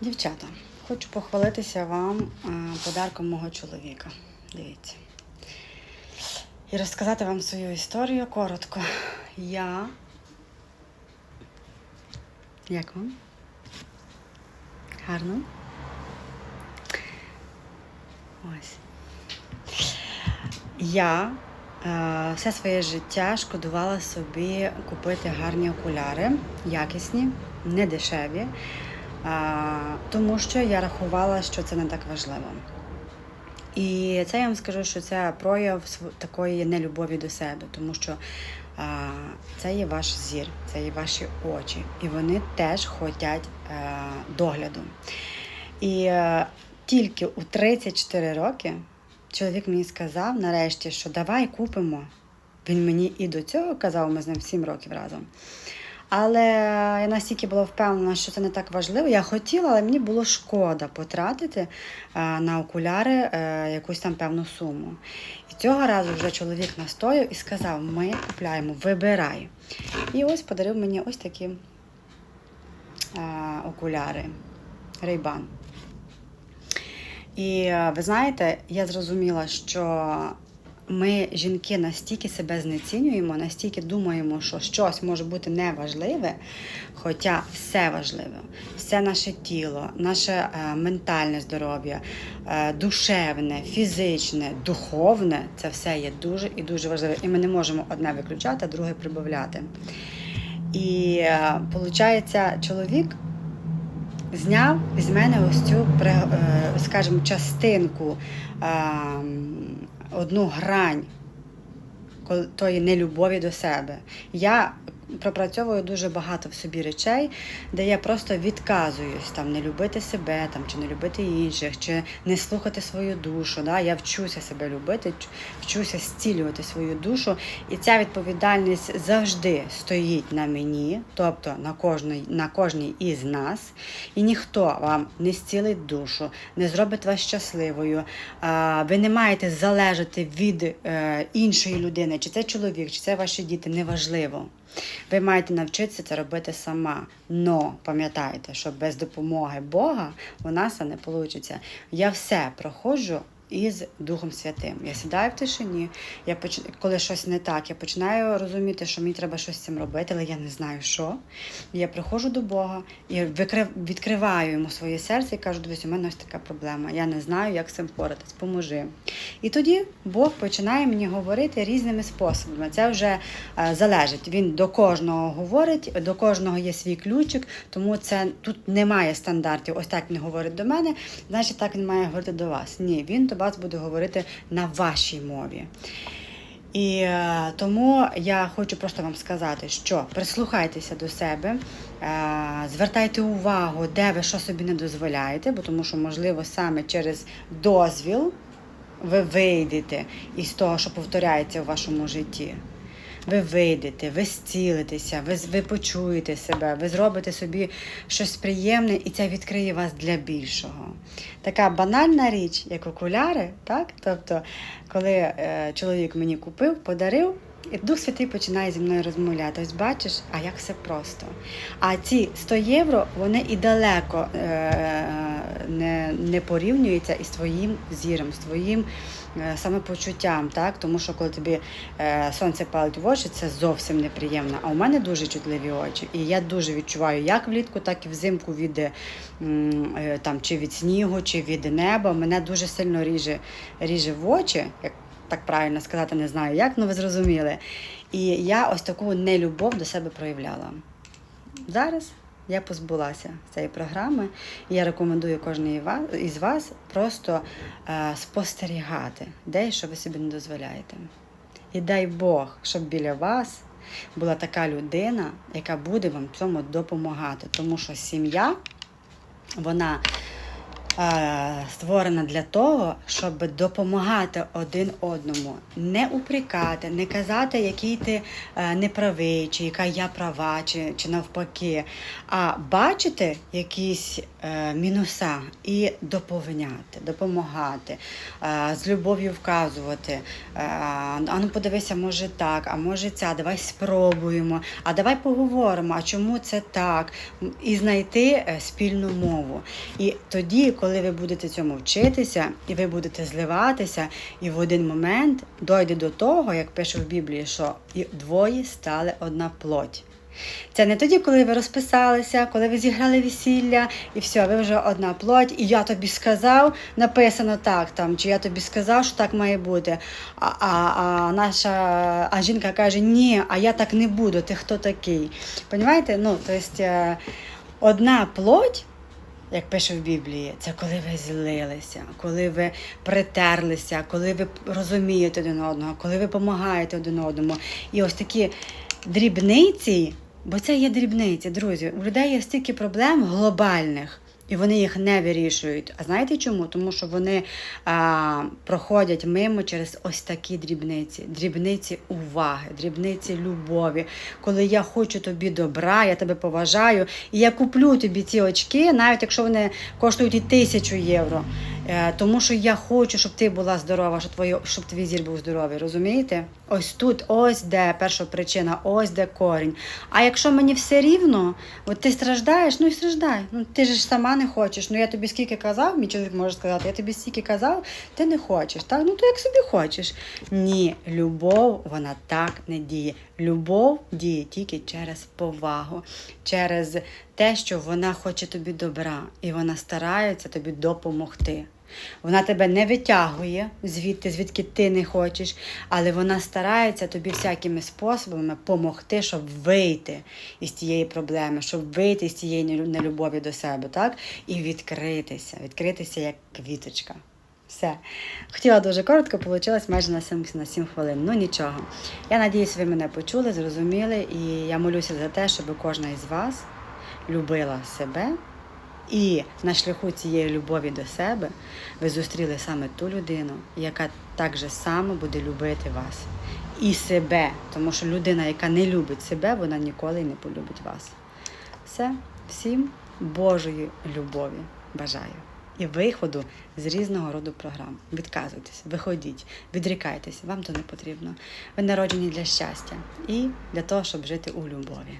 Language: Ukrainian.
Дівчата, хочу похвалитися вам е, подарком мого чоловіка. Дивіться. І розказати вам свою історію коротко. Я. Як вам? Гарно? Ось. Я е, все своє життя шкодувала собі купити гарні окуляри, якісні, не дешеві, тому що я рахувала, що це не так важливо. І це я вам скажу, що це прояв такої нелюбові до себе, тому що а, це є ваш зір, це є ваші очі, і вони теж хочуть е, догляду. І е, тільки у 34 роки чоловік мені сказав нарешті, що давай купимо. Він мені і до цього казав, ми з ним 7 років разом. Але я настільки була впевнена, що це не так важливо. Я хотіла, але мені було шкода потратити е, на окуляри е, якусь там певну суму. І цього разу вже чоловік настояв і сказав: ми купляємо, вибирай. І ось подарив мені ось такі е, окуляри Ray-Ban. І ви знаєте, я зрозуміла, що ми, жінки, настільки себе знецінюємо, настільки думаємо, що щось може бути неважливе, хоча все важливе, все наше тіло, наше е, ментальне здоров'я, е, душевне, фізичне, духовне це все є дуже і дуже важливе. І ми не можемо одне виключати, а друге прибавляти. І виходить, чоловік зняв із мене ось цю, е, скажімо, частинку, ем, одну грань тої нелюбові до себе. Я пропрацьовую дуже багато в собі речей, де я просто відказуюсь там не любити себе, там чи не любити інших, чи не слухати свою душу. Да? Я вчуся себе любити, вчуся зцілювати свою душу, і ця відповідальність завжди стоїть на мені, тобто на кожній, на кожній із нас, і ніхто вам не зцілить душу, не зробить вас щасливою. Ви не маєте залежати від е, іншої людини, чи це чоловік, чи це ваші діти, неважливо. Ви маєте навчитися це робити сама. Но пам'ятайте, що без допомоги Бога у нас це не вийде. Я все проходжу із Духом Святим. Я сідаю в тишині, я поч... коли щось не так, я починаю розуміти, що мені треба щось з цим робити, але я не знаю що. Я приходжу до Бога і викрив... відкриваю йому своє серце і кажу, дивись, у мене ось така проблема. Я не знаю, як з цим впоратись, поможи. І тоді Бог починає мені говорити різними способами. Це вже е, залежить. Він до кожного говорить, до кожного є свій ключик, тому це тут немає стандартів. Ось так він говорить до мене, значить так він має говорити до вас. Ні, він вас буде говорити на вашій мові. І е, тому я хочу просто вам сказати, що прислухайтеся до себе, е, звертайте увагу, де ви що собі не дозволяєте, бо тому що, можливо, саме через дозвіл ви вийдете із того, що повторяється у вашому житті. Ви вийдете, ви зцілитеся, ви, ви почуєте себе, ви зробите собі щось приємне, і це відкриє вас для більшого. Така банальна річ, як окуляри, так? Тобто, коли е, чоловік мені купив, подарив, і Дух Святий починає зі мною розмовляти. Ось бачиш, а як все просто. А ці 100 євро вони і далеко е, не, не порівнюються із твоїм зіром, з твоїм е, самопочуттям. Так? Тому що коли тобі е, сонце палить в очі, це зовсім неприємно. А у мене дуже чутливі очі. І я дуже відчуваю як влітку, так і взимку від е, е, там, чи від снігу, чи від неба. Мене дуже сильно ріже, ріже в очі. Як так правильно сказати, не знаю як, але ви зрозуміли. І я ось таку нелюбов до себе проявляла. Зараз я позбулася цієї програми, і я рекомендую кожній із вас просто е, спостерігати, де і що ви собі не дозволяєте. І дай Бог, щоб біля вас була така людина, яка буде вам в цьому допомагати. Тому що сім'я, вона створена для того, щоб допомагати один одному, не упрекати, не казати, який ти е, неправий, чи яка я права, чи, чи навпаки, а бачити якісь е, мінуса і доповняти, допомагати, е, з любов'ю вказувати. Е, а ну подивися, може так, а може ця, давай спробуємо, а давай поговоримо, а чому це так? І знайти е, спільну мову. І тоді, коли ви будете цьому вчитися, і ви будете зливатися, і в один момент дойде до того, як пише в Біблії, що і двоє стали одна плоть. Це не тоді, коли ви розписалися, коли ви зіграли весілля, і все, ви вже одна плоть, і я тобі сказав, написано так там, чи я тобі сказав, що так має бути. А, а, а наша а жінка каже, ні, а я так не буду, ти хто такий? Понімаєте? Ну, тобто, одна плоть. Як пише в Біблії, це коли ви злилися, коли ви притерлися, коли ви розумієте один одного, коли ви допомагаєте один одному. І ось такі дрібниці, бо це є дрібниці, друзі. У людей є стільки проблем глобальних. І вони їх не вирішують. А знаєте чому? Тому що вони а, проходять мимо через ось такі дрібниці, дрібниці уваги, дрібниці любові. Коли я хочу тобі добра, я тебе поважаю, і я куплю тобі ці очки, навіть якщо вони коштують і тисячу євро. Е, тому що я хочу, щоб ти була здорова, щоб твоє, щоб твій зір був здоровий. Розумієте? Ось тут, ось де перша причина, ось де корінь. А якщо мені все рівно, от ти страждаєш, ну і страждай. Ну ти ж сама не хочеш. Ну я тобі скільки казав, мій чоловік може сказати, я тобі стільки казав, ти не хочеш. Так, ну то як собі хочеш. Ні, любов вона так не діє. Любов діє тільки через повагу, через те, що вона хоче тобі добра, і вона старається тобі допомогти. Вона тебе не витягує звідти, звідки ти не хочеш, але вона старається тобі всякими способами допомогти, щоб вийти із тієї проблеми, щоб вийти з цієї нелюбові до себе, так? І відкритися, відкритися як квіточка. Все. Хотіла дуже коротко, вийшло майже на 7, на 7 хвилин. Ну нічого. Я надіюсь, ви мене почули, зрозуміли, і я молюся за те, щоб кожна із вас любила себе. І на шляху цієї любові до себе ви зустріли саме ту людину, яка так же само буде любити вас і себе. Тому що людина, яка не любить себе, вона ніколи не полюбить вас. Все, всім Божої любові бажаю. І виходу з різного роду програм. Відказуйтесь, виходіть, відрікайтесь, вам то не потрібно. Ви народжені для щастя і для того, щоб жити у любові.